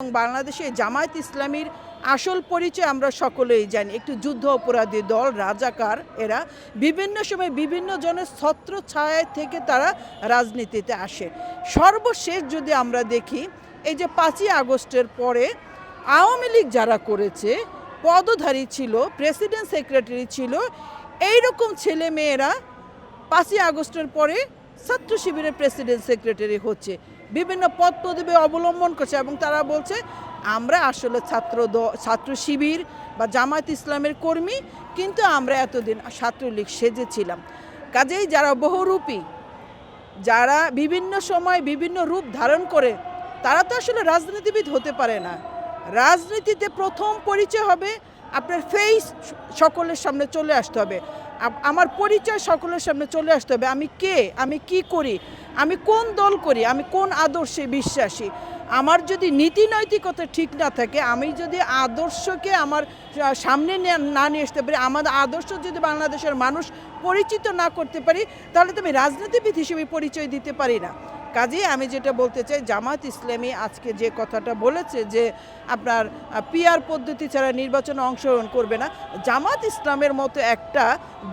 এবং বাংলাদেশে জামায়াত ইসলামীর আসল পরিচয় আমরা সকলেই জানি। একটু যুদ্ধ অপরাধী দল, রাজাকার, এরা বিভিন্ন সময় বিভিন্ন জনের ছত্র ছায়া থেকে তারা রাজনীতিতে আসে। সর্বশেষ যদি আমরা দেখি, এই যে পাঁচই আগস্টের পরে আওয়ামী লীগ যারা করেছে, পদধারী ছিল, প্রেসিডেন্ট সেক্রেটারি ছিল, এইরকম ছেলে মেয়েরা পাঁচই আগস্টের পরে ছাত্র শিবিরের প্রেসিডেন্ট সেক্রেটারি হচ্ছে। বিভিন্ন পদ পদবি অবলম্বন করছে এবং তারা বলছে, আমরা আসলে ছাত্র ছাত্র শিবির বা জামায়াত ইসলামের কর্মী, কিন্তু আমরা এতদিন ছাত্রলীগ সেজেছিলাম। কাজেই যারা বহুরূপী, যারা বিভিন্ন সময় বিভিন্ন রূপ ধারণ করে, তারা তো আসলে রাজনীতিবিদ হতে পারে না। রাজনীতিতে প্রথম পরিচয় হবে আপনার ফেস সকলের সামনে চলে আসতে হবে। আমার পরিচয় সকলের সামনে চলে আসতে হবে। আমি কে? আমি কি করি? আমি কোন দল করি? আমি কোন আদর্শে বিশ্বাসী? আমার যদি নীতি নৈতিকতা ঠিক না থাকে, আমি যদি আদর্শকে আমার সামনে না নিয়ে আসতে পারি আমাদের আদর্শ যদি বাংলাদেশের মানুষ পরিচিত না করতে পারি, তাহলে তো আমি রাজনীতিবিদ হিসেবে পরিচয় দিতে পারি না। কাজেই আমি যেটা বলতে চাই জামাত ইসলামী আজকে যে কথাটা বলেছে যে আপনার পিআর পদ্ধতি ছাড়া নির্বাচনে অংশগ্রহণ করবে না জামাত ইসলামের মতো একটা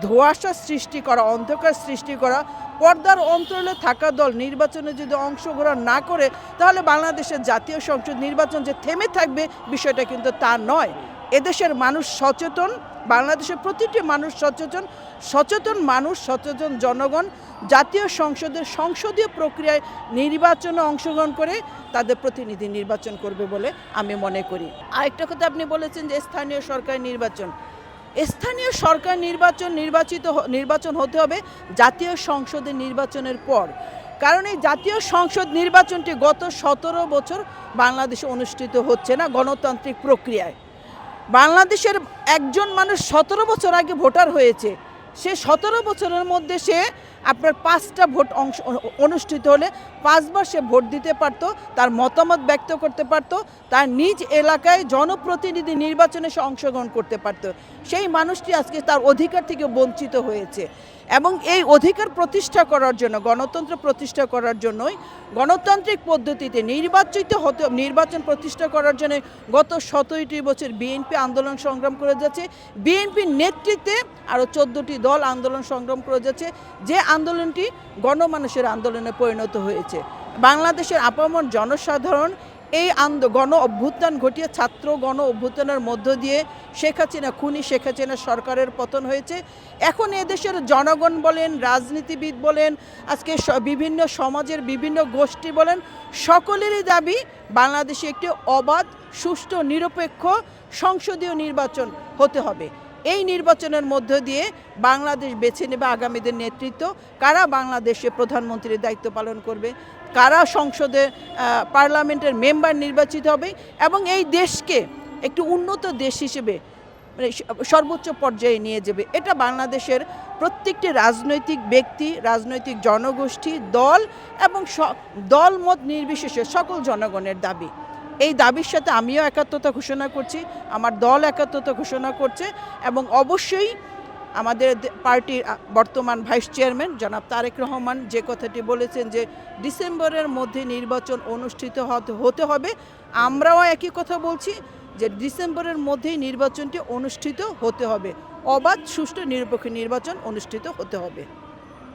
ধোঁয়াশা সৃষ্টি করা, অন্ধকার সৃষ্টি করা, পর্দার অন্তরালে থাকা দল নির্বাচনে যদি অংশগ্রহণ না করে, তাহলে বাংলাদেশের জাতীয় সংসদ নির্বাচন যে থেমে থাকবে বিষয়টা কিন্তু তা নয়। এদেশের মানুষ সচেতন, বাংলাদেশের প্রতিটি মানুষ সচেতন সচেতন মানুষ, সচেতন জনগণ, জাতীয় সংসদের সংসদীয় প্রক্রিয়ায় নির্বাচনে অংশগ্রহণ করে তাদের প্রতিনিধি নির্বাচন করবে বলে আমি মনে করি। আরেকটা কথা আপনি বলেছেন যে স্থানীয় সরকার নির্বাচন। স্থানীয় সরকার নির্বাচন নির্বাচিত নির্বাচন হতে হবে জাতীয় সংসদের নির্বাচনের পর। কারণ এই জাতীয় সংসদ নির্বাচনটি গত সতেরো বছর বাংলাদেশে অনুষ্ঠিত হচ্ছে না গণতান্ত্রিক প্রক্রিয়ায়। বাংলাদেশের একজন মানুষ সতেরো বছর আগে ভোটার হয়েছে। সে সতেরো বছরের মধ্যে সে আপনার পাঁচটা ভোট অংশ অনুষ্ঠিত হলে পাঁচবার সে ভোট দিতে পারত, তার মতামত ব্যক্ত করতে পারত, তার নিজ এলাকায় জনপ্রতিনিধি নির্বাচনে সে অংশগ্রহণ করতে পারত। সেই মানুষটি আজকে তার অধিকার থেকে বঞ্চিত হয়েছে এবং এই অধিকার প্রতিষ্ঠা করার জন্য, গণতন্ত্র প্রতিষ্ঠা করার জন্যই, গণতান্ত্রিক পদ্ধতিতে নির্বাচিত হতে, নির্বাচন প্রতিষ্ঠা করার জন্য গত সতেরোটি বছর বিএনপি আন্দোলন সংগ্রাম করে যাচ্ছে। বিএনপির নেতৃত্বে আরও চোদ্দোটি দল আন্দোলন সংগ্রাম করে যাচ্ছে। যে আন্দোলনটি গণমানুষের আন্দোলনে পরিণত হয়েছে। বাংলাদেশের আপামর জনসাধারণ এই আন্দ, গণ অভ্যুত্থান ঘটিয়ে ছাত্র গণ অভ্যুত্থানের মধ্য দিয়ে শেখ হাসিনা, খুনি শেখ হাসিনা সরকারের পতন হয়েছে। এখন এদেশের জনগণ বলেন, রাজনীতিবিদ বলেন, আজকে বিভিন্ন সমাজের বিভিন্ন গোষ্ঠী বলেন, সকলেরই দাবি বাংলাদেশে একটি অবাধ, সুষ্ঠু, নিরপেক্ষ সংসদীয় নির্বাচন হতে হবে। এই নির্বাচনের মধ্য দিয়ে বাংলাদেশ বেছে নেবে আগামীদের নেতৃত্ব। কারা বাংলাদেশে প্রধানমন্ত্রীর দায়িত্ব পালন করবে? কারা সংসদে পার্লামেন্টের মেম্বার নির্বাচিত হবে? এবং এই দেশকে একটি উন্নত দেশ হিসেবে মানে সর্বোচ্চ পর্যায়ে নিয়ে যাবে। এটা বাংলাদেশের প্রত্যেকটি রাজনৈতিক ব্যক্তি, রাজনৈতিক জনগোষ্ঠী, দল এবং দলমত নির্বিশেষে সকল জনগণের দাবি। এই দাবির সাথে আমিও একাত্মতা ঘোষণা করছি, আমার দল একাত্মতা ঘোষণা করছে এবং অবশ্যই আমাদের পার্টির বর্তমান ভাইস চেয়ারম্যান জনাব তারেক রহমান যে কথাটি বলেছেন যে ডিসেম্বরের মধ্যে নির্বাচন অনুষ্ঠিত হতে- হবে, আমরাও একই কথা বলছি যে ডিসেম্বরের মধ্যেই নির্বাচনটি অনুষ্ঠিত হতে হবে। অবাধ, সুষ্ঠু, নিরপেক্ষ নির্বাচন অনুষ্ঠিত হতে হবে।